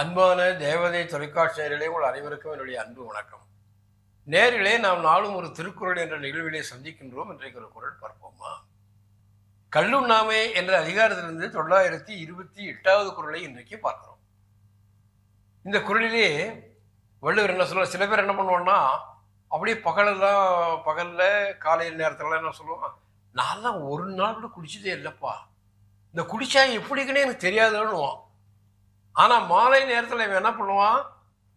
அன்பான தேவதை தொலைக்காட்சி நேரிலே உங்கள் அனைவருக்கும் என்னுடைய அன்பு வணக்கம். நேரிலே நாம் நாளும் ஒரு திருக்குறள் என்ற நிகழ்விலே சந்திக்கின்றோம். இன்றைக்கு ஒரு குரல் பார்ப்போமா? கல்லுண்ணாமை என்ற அதிகாரத்திலிருந்து தொள்ளாயிரத்தி இருபத்தி எட்டாவது குரலை இன்றைக்கு பார்க்கிறோம். இந்த குரலிலே வள்ளுவர் என்ன சொல்ல சில பேர் என்ன பண்ணுவோம்னா அப்படியே பகலெல்லாம் பகலில் காலையில் நேரத்துலலாம் என்ன சொல்லுவான் நான்லாம் ஒரு நாள் கூட குடிச்சதே இல்லைப்பா. இந்த குடிச்சா எப்படிக்குன்னே எனக்கு தெரியாதுன்னுவான். ஆனால் மாலை நேரத்தில் இவன் என்ன பண்ணுவான்?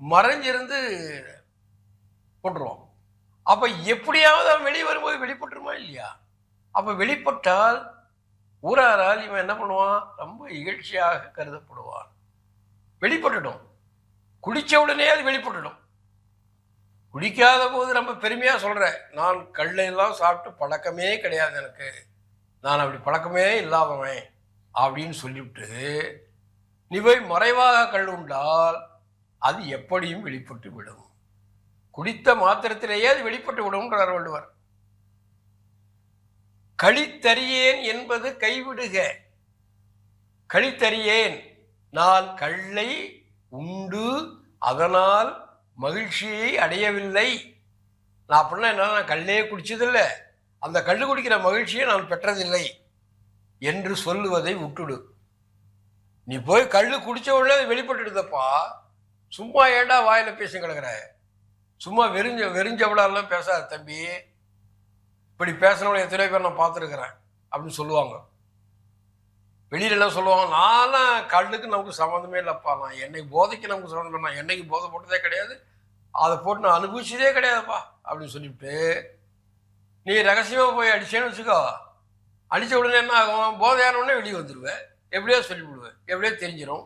மறைஞ்சிருந்து போட்டுருவான் அப்போ எப்படியாவது அவன் வெளியே வரும்போது வெளிப்பட்டுருமா இல்லையா? அப்போ வெளிப்பட்டால் ஊராரால் இவன் என்ன பண்ணுவான்? ரொம்ப இகழ்ச்சியாக கருதப்படுவான். வெளிப்பட்டுடும். குடிச்ச உடனே அது வெளிப்பட்டுடும். குடிக்காத போது ரொம்ப பெருமையாக சொல்கிறேன் நான் கல்லையெல்லாம் சாப்பிட்டு பழக்கமே கிடையாது எனக்கு. நான் அப்படி பழக்கமே இல்லாதவன். அப்படின்னு சொல்லிவிட்டு இவை மறைவாக கல் உண்டால் அது எப்படியும் வெளிப்பட்டு விடும். குடித்த மாத்திரத்திலேயே அது வெளிப்பட்டு விடும்ன்றார் வள்ளுவர் கழித்தறியேன் என்பது கைவிடுக. கழித்தறியேன். நான் கள்ளை உண்டு அதனால் மகிழ்ச்சியை அடையவில்லை. நான் அப்படின்னா என்ன நான் கல்லே குடிச்சதில்லை. அந்த கல் குடிக்கிற மகிழ்ச்சியை நான் பெற்றதில்லை என்று சொல்லுவதை விட்டுடு நீ போய் கல் குடிச்ச உடனே அது வெளிப்பட்டுடுதப்பா. சும்மா ஏண்டா வாயில பேச கிடக்குற? சும்மா வெறிஞ்ச வெறிஞ்சவளாலாம் பேசாத தம்பி. இப்படி பேசினவளை எத்தனை பேர் நான் பார்த்துருக்குறேன் அப்படின்னு சொல்லுவாங்க. வெளியிலலாம் சொல்லுவாங்க நான்லாம் கல்லுக்கு நமக்கு சம்மந்தமே இல்லைப்பா. நான் என்னைக்கு போதைக்கு நமக்கு சம்மந்தம் நான் என்னைக்கு போதை போட்டதே கிடையாது. அதை போட்டு நான் அனுபவிச்சதே கிடையாதுப்பா. அப்படின்னு சொல்லிவிட்டு நீ ரகசியமாக போய் அடிச்சேன்னு வச்சுக்கோ. அடித்த உடனே என்ன ஆகும்? போதையான உடனே வெளியே வந்துடுவேன் எப்படியோ சொல்லிவிடுவேன். எப்படியோ தெரிஞ்சிடும்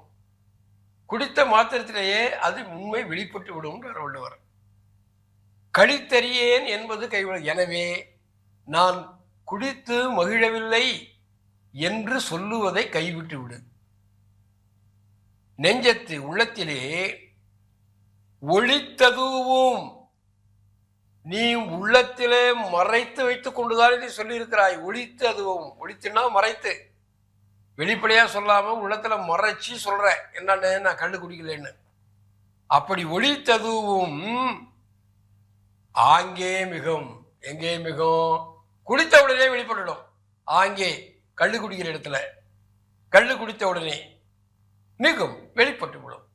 குடித்த மாத்திரத்திலேயே அது உண்மை வெளிப்பட்டு விடும் வள்ளுவர் கழித்தறியேன் என்பது கைவிட எனவே நான் குடித்து மகிழவில்லை என்று சொல்லுவதை கைவிட்டு விடு. நெஞ்சத்து உள்ளத்திலே ஒளித்ததுவும் நீ உள்ளத்திலே மறைத்து வைத்துக் கொண்டுதான் நீ சொல்லியிருக்கிறாய். ஒழித்து அதுவும் ஒளித்துனா மறைத்து. வெளிப்படையாக சொல்லாம உள்ளத்துல மறைச்சி சொல்கிறேன் என்னன்னு நான் கண்டு குடிக்கலன்னு. அப்படி ஒழித்ததுவும் ஆங்கே மிகும் எங்கே மிகும்? குடித்த உடனே வெளிப்படணும் ஆங்கே கள்ளு குடிக்கிற இடத்துல. கள்ளு குடித்த உடனே மிகும் வெளிப்பட்டு விடும்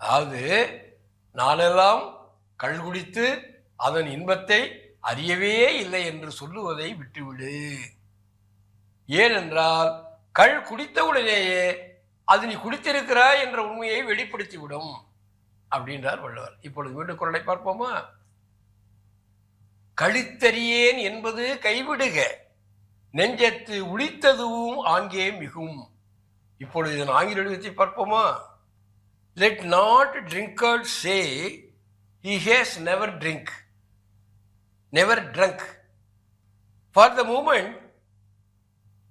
அதாவது நாளெல்லாம் கள் குடித்து அதன் இன்பத்தை அறியவே இல்லை என்று சொல்லுவதை விட்டுவிடு. ஏனென்றால் கள் குடித்தவுடனேயே அது நீ குடித்திருக்கிறாய் என்ற உண்மையை வெளிப்படுத்திவிடும் அப்படின்றார் வள்ளுவர். இப்பொழுது மீண்டும் குரலை பார்ப்போமா? கழித்தறியேன் என்பது கைவிடுக நெஞ்சத்து உளித்ததுவும் ஆங்கே மிகும். இப்பொழுது இதன் ஆங்கில வடிவத்தை பார்ப்போமா? Let not drinker say he has never drink never drunk for the moment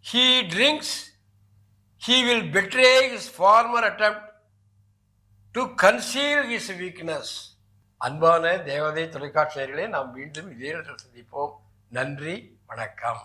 he drinks he will betray his former attempt to conceal his weakness அன்பான தேவதை தொலைக்காட்சியர்களே நாம் மீண்டும் இதே நேரத்தில் சந்திப்போம் நன்றி வணக்கம்